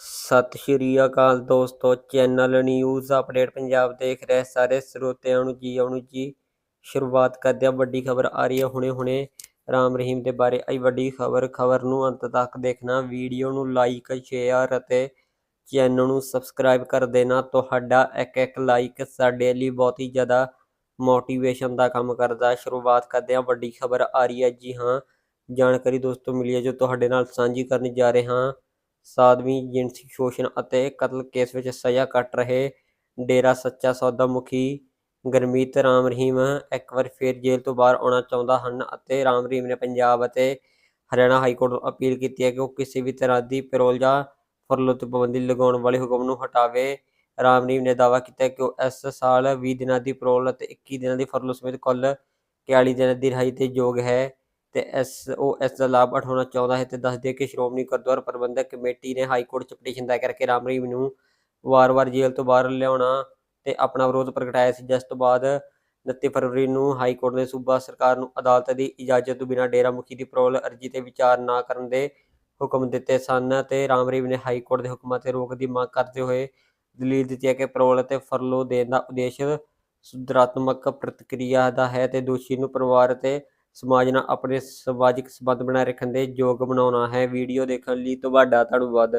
ਸਤਿ ਸ਼੍ਰੀ ਅਕਾਲ ਦੋਸਤੋ, channel news update Punjab ਦੇਖ ਰਹੇ ਸਾਰੇ ਸਰੋਤਿਆਂ ਨੂੰ ਜੀ, ਆਉਣ ਜੀ। ਸ਼ੁਰੂਆਤ ਕਰਦੇ ਹਾਂ, ਵੱਡੀ ਖਬਰ ਆ ਰਹੀ ਹੈ ਹੁਣੇ ਹੁਣੇ ਰਾਮ ਰਹੀਮ ਦੇ ਬਾਰੇ। ਆਈ ਵੱਡੀ ਖਬਰ ਖਬਰ ਨੂੰ ਅੰਤ ਤੱਕ ਦੇਖਣਾ, ਵੀਡੀਓ ਨੂੰ ਲਾਈਕ, ਸ਼ੇਅਰ ਅਤੇ ਚੈਨਲ ਨੂੰ ਸਬਸਕ੍ਰਾਈਬ ਕਰ ਦੇਣਾ। ਤੁਹਾਡਾ ਇੱਕ ਇੱਕ ਲਾਈਕ ਸਾਡੇ ਲਈ ਬਹੁਤ ਹੀ ਜ਼ਿਆਦਾ ਮੋਟੀਵੇਸ਼ਨ ਦਾ ਕੰਮ ਕਰਦਾ। ਸ਼ੁਰੂਆਤ ਕਰਦੇ ਹਾਂ, ਵੱਡੀ ਖਬਰ ਆ ਰਹੀ ਹੈ ਜੀ ਹਾਂ। ਜਾਣਕਾਰੀ ਦੋਸਤੋ ਮਿਲੀ ਹੈ ਜੋ ਤੁਹਾਡੇ ਨਾਲ ਸਾਂਝੀ ਕਰਨ ਜਾ ਰਹੇ ਹਾਂ। ਸਾਧਵੀ, ਜਿਨਸੀ ਸ਼ੋਸ਼ਣ ਅਤੇ ਕਤਲ ਕੇਸ ਵਿੱਚ ਸਜ਼ਾ ਕੱਟ ਰਹੇ ਡੇਰਾ ਸੱਚਾ ਸੌਦਾ ਮੁਖੀ ਗਰਮੀਤ ਰਾਮ ਰਹੀਮ ਇੱਕ ਵਾਰ ਫੇਰ ਜੇਲ੍ਹ ਤੋਂ ਬਾਹਰ ਆਉਣਾ ਚਾਹੁੰਦਾ ਹਨ ਅਤੇ ਰਾਮ ਰਹੀਮ ਨੇ ਪੰਜਾਬ ਅਤੇ ਹਰਿਆਣਾ ਹਾਈ ਕੋਰਟ ਨੂੰ ਅਪੀਲ ਕੀਤੀ ਹੈ ਕਿ ਉਹ ਕਿਸੇ ਵੀ ਤਰ੍ਹਾਂ ਦੀ ਪੈਰੋਲ ਜਾਂ ਫਰਲੋ ਪਾਬੰਦੀ ਲਗਾਉਣ ਵਾਲੇ ਹੁਕਮ ਨੂੰ ਹਟਾਵੇ। ਰਾਮ ਰਹੀਮ ਨੇ ਦਾਅਵਾ ਕੀਤਾ ਕਿ ਉਹ ਇਸ ਸਾਲ 20 ਦਿਨਾਂ ਦੀ ਪੈਰੋਲ ਅਤੇ 21 ਦਿਨਾਂ ਦੀ ਫਰਲੋ ਸਮੇਤ ਕੁੱਲ 41 ਦਿਨਾਂ ਦੀ ਰਿਹਾਈ ਤੇ ਯੋਗ ਹੈ। ਤੇ ਇਸ ਦਾ ਲਾਭ ਉਠਾਉਣਾ ਚਾਹੁੰਦਾ ਹੈ ਤੇ ਦੱਸਦੇ ਕਿ ਸ਼੍ਰੋਮਣੀ ਗੁਰਦੁਆਰਾ ਪ੍ਰਬੰਧਕ ਕਮੇਟੀ ਨੇ ਹਾਈ ਕੋਰਟ 'ਚ ਪਟੀਸ਼ਨ ਦਾਇਰ ਕਰਕੇ ਰਾਮ ਨੂੰ ਵਾਰ-ਵਾਰ ਜੇਲ੍ਹ ਤੋਂ ਬਾਹਰ ਲਿਆਉਣਾ ਤੇ ਆਪਣਾ ਵਿਰੋਧ ਪ੍ਰਗਟਾਇਆ ਸੀ। ਜਿਸ ਤੋਂ ਬਾਅਦ 29 ਫਰਵਰੀ ਨੂੰ ਹਾਈ ਕੋਰਟ ਨੇ ਸੂਬਾ ਸਰਕਾਰ ਨੂੰ ਅਦਾਲਤ ਦੀ ਇਜਾਜ਼ਤ ਤੋਂ ਬਿਨਾਂ ਡੇਰਾ ਮੁਖੀ ਦੀ ਪੈਰੋਲ ਅਰਜ਼ੀ ਤੇ ਵਿਚਾਰ ਨਾ ਕਰਨ ਦੇ ਹੁਕਮ ਦਿੱਤੇ ਸਨ ਤੇ ਰਾਮ ਰਹੀਮ ਨੇ ਹਾਈ ਕੋਰਟ ਦੇ ਹੁਕਮਾਂ ਤੇ ਰੋਕ ਦੀ ਮੰਗ ਕਰਦੇ ਹੋਏ ਦਲੀਲ ਦਿੱਤੀ ਹੈ ਕਿ ਪਰੋਲ ਅਤੇ ਫਰਲੋ ਦੇਣ ਦਾ ਉਦੇਸ਼ ਸੁਧਾਰਾਤਮਕ ਪ੍ਰਤੀਕਿਰਿਆ ਦਾ ਹੈ ਤੇ ਦੋਸ਼ੀ ਨੂੰ ਪਰਿਵਾਰ ਤੇ ਸਮਾਜ ਨਾਲ ਆਪਣੇ ਸਮਾਜਿਕ ਸੰਬੰਧ ਬਣਾਏ ਰੱਖਣ ਦੇ ਯੋਗ ਬਣਾਉਣਾ ਹੈ। ਵੀਡੀਓ ਦੇਖਣ ਲਈ ਤੁਹਾਡਾ ਧੰਨਵਾਦ।